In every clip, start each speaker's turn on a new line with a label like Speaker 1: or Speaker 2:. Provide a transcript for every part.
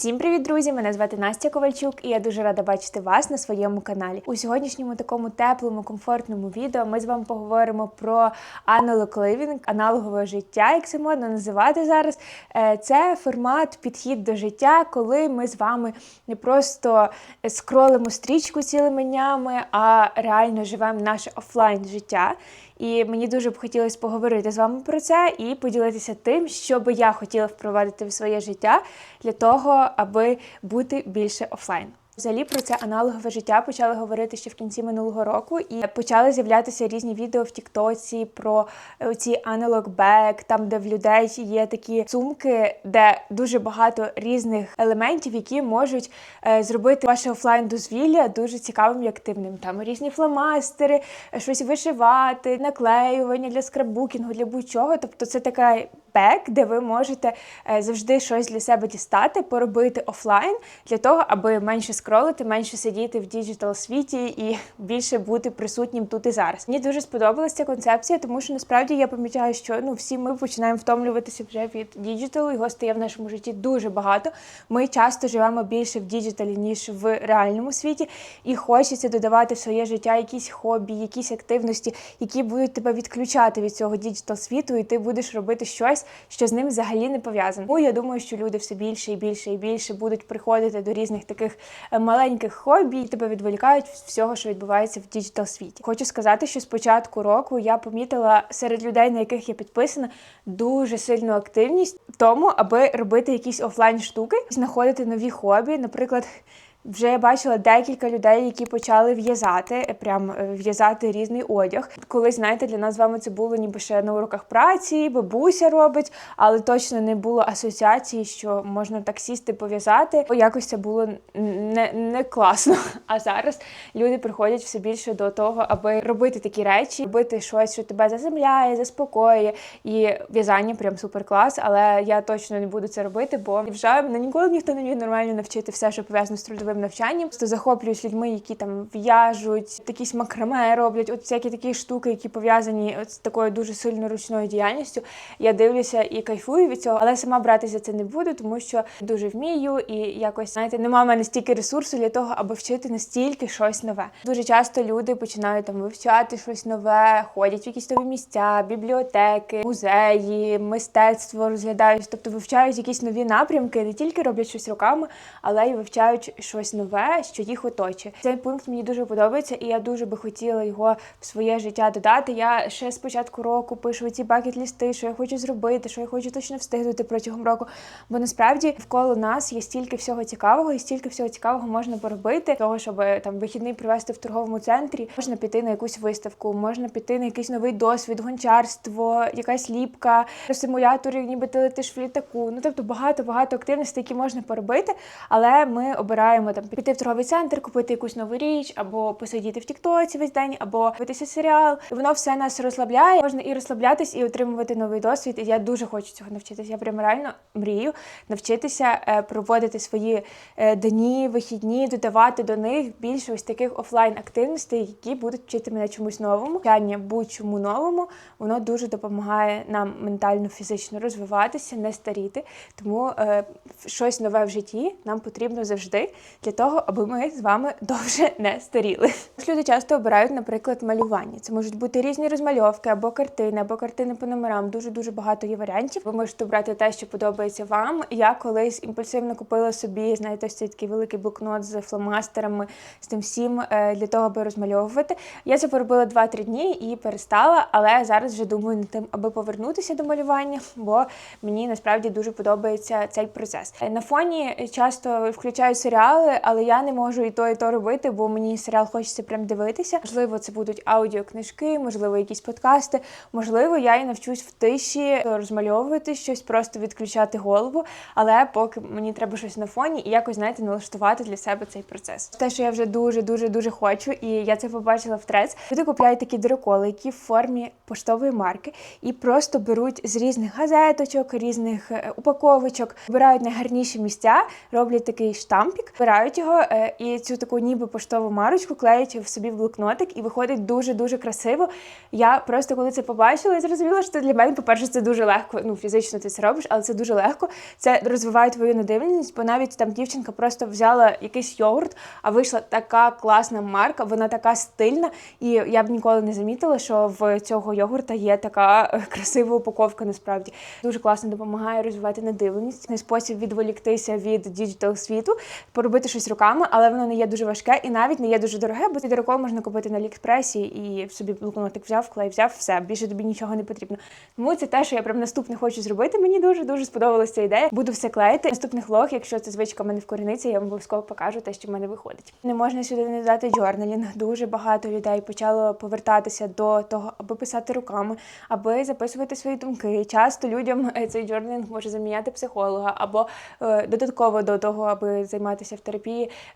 Speaker 1: Всім привіт, друзі! Мене звати Настя Ковальчук, і я дуже рада бачити вас на своєму каналі. У сьогоднішньому такому теплому, комфортному відео ми з вами поговоримо про аналог living, аналогове життя, як це модно називати зараз. Е, Це формат підхід до життя, коли ми з вами не просто скролимо стрічку цілими днями, а реально живемо наше офлайн життя. І мені дуже б хотілося поговорити з вами про це і поділитися тим, що би я хотіла впровадити в своє життя для того, аби бути більше офлайн. Взагалі про це аналогове життя почали говорити ще в кінці минулого року, і почали з'являтися різні відео в Тіктоці про е, ці аналог бек, там де в людей є такі сумки, де дуже багато різних елементів, які можуть е, зробити ваше офлайн дозвілля дуже цікавим і активним. Там різні фломастери, е, щось вишивати, наклеювання для скраббукінгу, для будь-чого. Тобто це така бек, де ви можете е, завжди щось для себе дістати, поробити офлайн для того, аби менше скролити, менше сидіти в діджитал світі і більше бути присутнім тут і зараз. Мені дуже сподобалася ця концепція, тому що насправді я помічаю, що ну всі ми починаємо втомлюватися вже від діджиталу. Його стає в нашому житті дуже багато. Ми часто живемо більше в діджиталі ніж в реальному світі, і хочеться додавати в своє життя якісь хобі, якісь активності, які будуть тебе відключати від цього діджитал світу, і ти будеш робити щось, що з ним взагалі не пов'язано. Тому я думаю, що люди все більше і більше і більше будуть приходити до різних таких е, маленьких хобі, і тебе відволікають від всього, що відбувається в діджитал світі. Хочу сказати, що з початку року я помітила серед людей, на яких я підписана, дуже сильну активність в тому, аби робити якісь офлайн штуки, знаходити нові хобі, наприклад. Вже я бачила декілька людей, які почали в'язати, е, прям е, в'язати різний одяг. Колись, знаєте, для нас з вами це було ніби ще на уроках праці, бабуся робить, але точно не було асоціації, що можна так сісти, пов'язати. Якось це було не, не класно. А зараз люди приходять все більше до того, аби робити такі речі, робити щось, що тебе заземляє, заспокоює. І в'язання прям супер клас. Але я точно не буду це робити, бо вже мене ніколи ніхто не міг нормально навчити все, що пов'язано з трудовим навчанням. Просто захоплююсь людьми, які там в'яжуть, якісь макраме роблять, от всякі такі штуки, які пов'язані з такою дуже сильно ручною діяльністю. Я дивлюся і кайфую від цього, але сама братися це не буду, тому що дуже вмію і якось знаєте, немає в мене стільки ресурсу для того, аби вчити настільки щось нове. Дуже часто люди починають там вивчати щось нове, ходять в якісь нові місця, бібліотеки, музеї, мистецтво розглядають, тобто вивчають якісь нові напрямки, не тільки роблять щось руками, але й вивчають щось нове, що їх оточує. Цей пункт мені дуже подобається, і я дуже би хотіла його в своє життя додати. Я ще з початку року пишу ці бакет-лісти, що я хочу зробити, що я хочу точно встигнути протягом року. Бо насправді навколо нас є стільки всього цікавого, і стільки всього цікавого можна поробити, того, щоб там вихідний провести в торговому центрі, можна піти на якусь виставку, можна піти на якийсь новий досвід, гончарство, якась ліпка, симулятори, ніби ти летиш в літаку. Ну тобто багато багато активностей, які можна поробити, але ми обираємо там піти в торговий центр, купити якусь нову річ, або посидіти в Тіктоці весь день, або дивитися серіал. Воно все нас розслабляє. Можна і розслаблятись, і отримувати новий досвід. І я дуже хочу цього навчитися. Я прям реально мрію навчитися е, проводити свої е, дні, вихідні, додавати до них більше ось таких офлайн активностей, які будуть вчити мене чомусь новому. Вчання будь-чому новому воно дуже допомагає нам ментально, фізично розвиватися, не старіти. Тому е, щось нове в житті нам потрібно завжди для того, аби ми з вами довше не старіли. Люди часто обирають, наприклад, малювання. Це можуть бути різні розмальовки або картини, або картини по номерам. Дуже дуже багато є варіантів. Ви можете обрати те, що подобається вам. Я колись імпульсивно купила собі, знаєте, ось цей такий великий блокнот з фломастерами, з тим всім е, для того, аби розмальовувати. Я це поробила 2-3 дні і перестала, але зараз вже думаю над тим, аби повернутися до малювання, бо мені насправді дуже подобається цей процес. Е, На фоні часто включаю серіали, але я не можу і то, і то робити, бо мені серіал хочеться прям дивитися. Можливо, це будуть аудіокнижки, можливо, якісь подкасти. Можливо, я і навчусь в тиші розмальовувати щось, просто відключати голову. Але поки мені треба щось на фоні і якось знаєте, налаштувати для себе цей процес. Те, що я вже дуже дуже дуже хочу, і я це побачила в трец. Люди купляють такі драколи, які в формі поштової марки, і просто беруть з різних газеточок, різних е, упаковочок, вибирають найгарніші місця, роблять такий штампік, вибирають його е, і цю таку ніби поштову марочку клеять в собі в блокнотик, і виходить дуже дуже красиво. Я просто коли це побачила, я зрозуміла, що для мене, по-перше, це дуже легко. Ну, фізично ти це робиш, але це дуже легко. Це розвиває твою надивленість, бо навіть там дівчинка просто взяла якийсь йогурт, а вийшла така класна марка, вона така стильна. І я б ніколи не замітила, що в цього йогурта є така е, красива упаковка. Насправді дуже класно допомагає розвивати надивленість. Спосіб відволіктися від діджитал світу, поробити щось руками, але воно не є дуже важке і навіть не є дуже дороге, бо дорого можна купити на Аліекспресі і собі блокнотик взяв, клей взяв, все більше тобі нічого не потрібно. Тому це те, що я прям наступне хочу зробити. Мені дуже дуже сподобалася ця ідея. Буду все клеїти. Наступних влог, якщо це звичка в мене вкорениться, я вам обов'язково покажу те, що в мене виходить. Не можна сюди не додати джорналінг. Дуже багато людей почало повертатися до того, аби писати руками, аби записувати свої думки. Часто людям е, цей джорналінг може заміняти психолога, або е, додатково до того, аби займатися в терапії,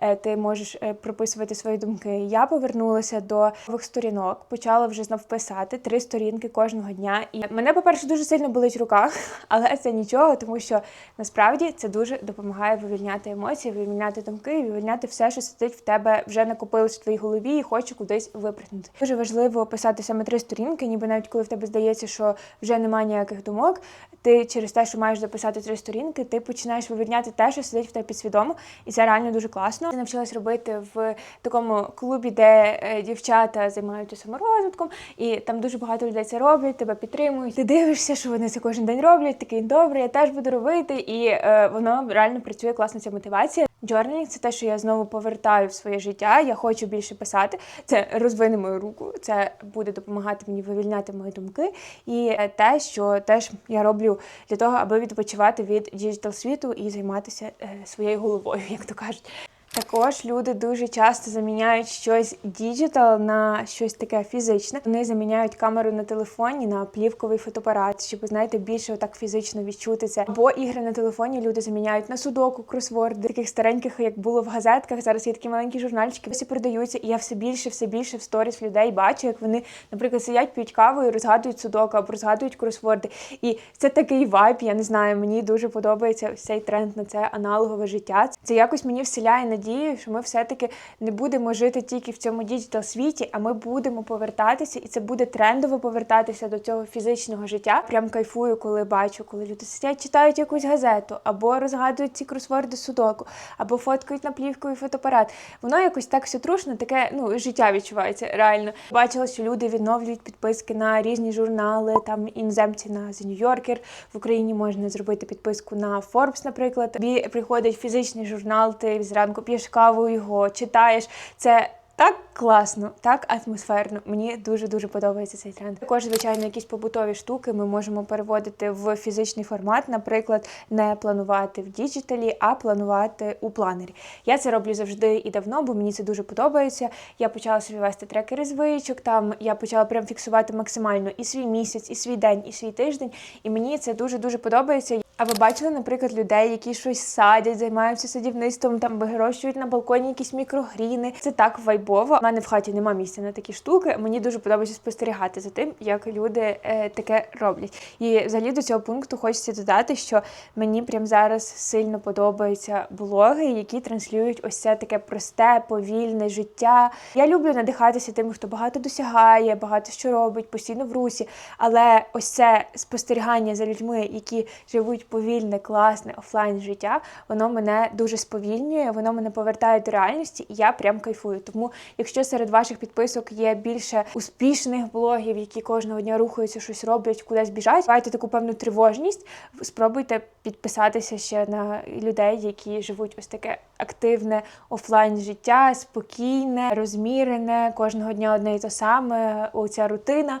Speaker 1: е, ти можеш е, прописувати свої думки. Я повернулася до нових сторінок, почала вже знов писати три сторінки кожного дня. І мене, по-перше, дуже сильно болить рука, але це нічого, тому що насправді це дуже допомагає вивільняти емоції, вивільняти думки, вивільняти все, що сидить в тебе вже накопилось в твоїй голові і хоче кудись випрыгнути. Дуже важливо писати саме три сторінки, ніби навіть коли в тебе здається, що вже немає ніяких думок. Ти через те, що маєш записати три сторінки, ти починаєш вивільняти те, що сидить в тебе підсвідомо, і це реально дуже класно. Я навчилась робити в такому клубі, де е, дівчата займаються саморозвитком, і там дуже багато людей це роблять, тебе підтримують. Ти дивишся, що вони це кожен день роблять. Такий добре, я теж буду робити, і е, воно реально працює класно. Ця мотивація. Джорнінг це те, що я знову повертаю в своє життя. Я хочу більше писати. Це розвине мою руку, це буде допомагати мені вивільняти мої думки. І те, що теж я роблю для того, аби відпочивати від діджитал світу і займатися е, своєю головою, як то кажуть. Також люди дуже часто заміняють щось діджитал на щось таке фізичне. Вони заміняють камеру на телефоні на плівковий фотоапарат, щоб знаєте, більше так фізично відчути це. Або ігри на телефоні люди заміняють на судоку, кросворди, таких стареньких, як було в газетках. Зараз є такі маленькі журнальчики, всі продаються, і я все більше, все більше в сторіс людей бачу, як вони, наприклад, сидять, п'ють каву і розгадують судоку або розгадують кросворди. І це такий вайб. Я не знаю, мені дуже подобається цей тренд на це аналогове життя. Це якось мені вселяє надію, що ми все-таки не будемо жити тільки в цьому діджитал світі, а ми будемо повертатися, і це буде трендово повертатися до цього фізичного життя. Прям кайфую, коли бачу, коли люди сидять, читають якусь газету, або розгадують ці кросворди судоку, або фоткають на плівковий фотоапарат. Воно якось так все трушно, таке ну життя відчувається реально. Бачила, що люди відновлюють підписки на різні журнали, там іноземці на The New Yorker. В Україні можна зробити підписку на Forbes, наприклад. Тобі приходить фізичний журнал, ти зранку п'єш каву його, читаєш. Це так класно, так атмосферно. Мені дуже дуже подобається цей тренд. Також, звичайно, якісь побутові штуки ми можемо переводити в фізичний формат, наприклад, не планувати в діджиталі, а планувати у планері. Я це роблю завжди і давно, бо мені це дуже подобається. Я почала собі вести трекери звичок. Там я почала прям фіксувати максимально і свій місяць, і свій день, і свій тиждень. І мені це дуже дуже подобається. А ви бачили, наприклад, людей, які щось садять, займаються садівництвом, там вирощують на балконі якісь мікрогріни. Це так вайбово. У мене в хаті нема місця на такі штуки. Мені дуже подобається спостерігати за тим, як люди е, таке роблять. І взагалі до цього пункту хочеться додати, що мені прям зараз сильно подобаються блоги, які транслюють ось це таке просте, повільне життя. Я люблю надихатися тим, хто багато досягає, багато що робить, постійно в русі. Але ось це спостерігання за людьми, які живуть повільне, класне офлайн життя, воно мене дуже сповільнює, воно мене повертає до реальності, і я прям кайфую. Тому, якщо серед ваших підписок є більше успішних блогів, які кожного дня рухаються, щось роблять, кудись біжать, маєте таку певну тривожність, спробуйте підписатися ще на людей, які живуть ось таке активне офлайн життя, спокійне, розмірене, кожного дня одне і те саме, оця рутина.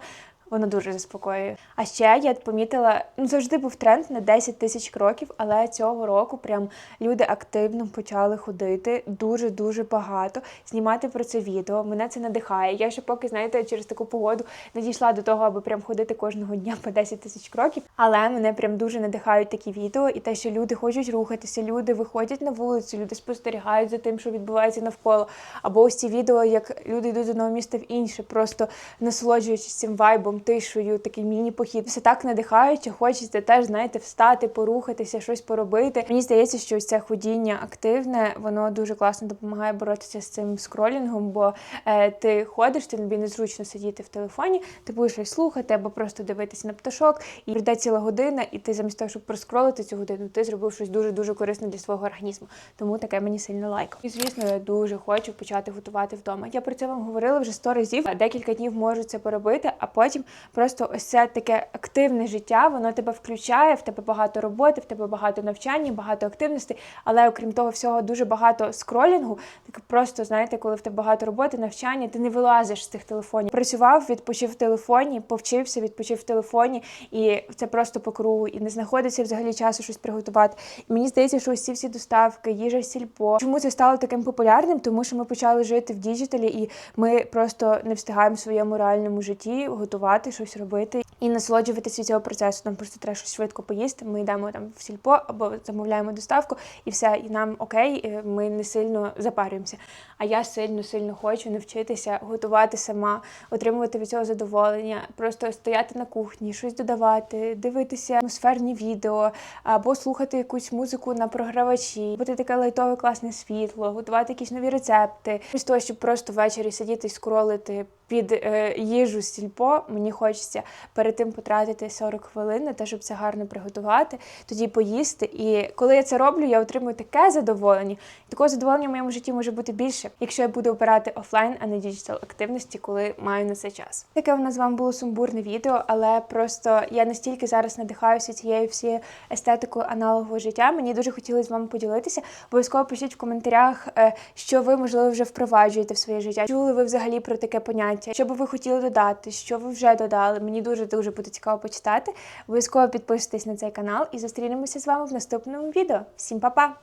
Speaker 1: Воно дуже заспокоює. А ще я помітила, ну завжди був тренд на 10 тисяч кроків, але цього року прям люди активно почали ходити дуже дуже багато, знімати про це відео. Мене це надихає. Я ще поки знаєте, через таку погоду не дійшла до того, аби прям ходити кожного дня по 10 тисяч кроків. Але мене прям дуже надихають такі відео, і те, що люди хочуть рухатися, люди виходять на вулицю, люди спостерігають за тим, що відбувається навколо. Або ось ці відео, як люди йдуть з одного міста в інше, просто насолоджуючись цим вайбом тишою, такий міні-похід. Все так надихаюче, хочеться теж, знаєте, встати, порухатися, щось поробити. Мені здається, що ось це ходіння активне, воно дуже класно допомагає боротися з цим скролінгом, бо е, ти ходиш, ти тобі незручно сидіти в телефоні, ти будеш щось слухати або просто дивитися на пташок, і прийде ціла година, і ти замість того, щоб проскролити цю годину, ти зробив щось дуже дуже корисне для свого організму. Тому таке мені сильно лайк. І звісно, я дуже хочу почати готувати вдома. Я про це вам говорила вже сто разів. Декілька днів можу це поробити, а потім просто ось це таке активне життя, воно тебе включає, в тебе багато роботи, в тебе багато навчання, багато активностей. Але окрім того всього, дуже багато скролінгу. Так просто знаєте, коли в тебе багато роботи, навчання, ти не вилазиш з тих телефонів. Працював, відпочив в телефоні, повчився, відпочив в телефоні, і це просто по кругу, і не знаходиться взагалі часу щось приготувати. І мені здається, що ці всі доставки, їжа, сільпо. Чому це стало таким популярним? Тому що ми почали жити в діджиталі, і ми просто не встигаємо в своєму реальному житті готувати щось робити і насолоджуватися цього процесу. Нам просто треба щось швидко поїсти. Ми йдемо там в сільпо або замовляємо доставку, і все, і нам окей, ми не сильно запарюємося. А я сильно сильно хочу навчитися готувати сама, отримувати від цього задоволення, просто стояти на кухні, щось додавати, дивитися атмосферні відео або слухати якусь музику на програвачі, бути таке лайтове класне світло, готувати якісь нові рецепти. З того, щоб просто ввечері сидіти і скролити під е, їжу з сільпо, мені хочеться перед тим потратити 40 хвилин на те, щоб це гарно приготувати, тоді поїсти. І коли я це роблю, я отримую таке задоволення. І такого задоволення в моєму житті може бути більше, якщо я буду обирати офлайн, а не діджитал активності, коли маю на це час. Таке у нас з вами було сумбурне відео, але просто я настільки зараз надихаюся цією всією естетикою аналогового життя. Мені дуже хотілося з вами поділитися. Обов'язково пишіть в коментарях, е, що ви можливо вже впроваджуєте в своє життя. Чули ви взагалі про таке поняття? Що би ви хотіли додати? Що ви вже додали? Мені дуже дуже буде цікаво почитати. Обов'язково підписуйтесь на цей канал і зустрінемося з вами в наступному відео. Всім па-па!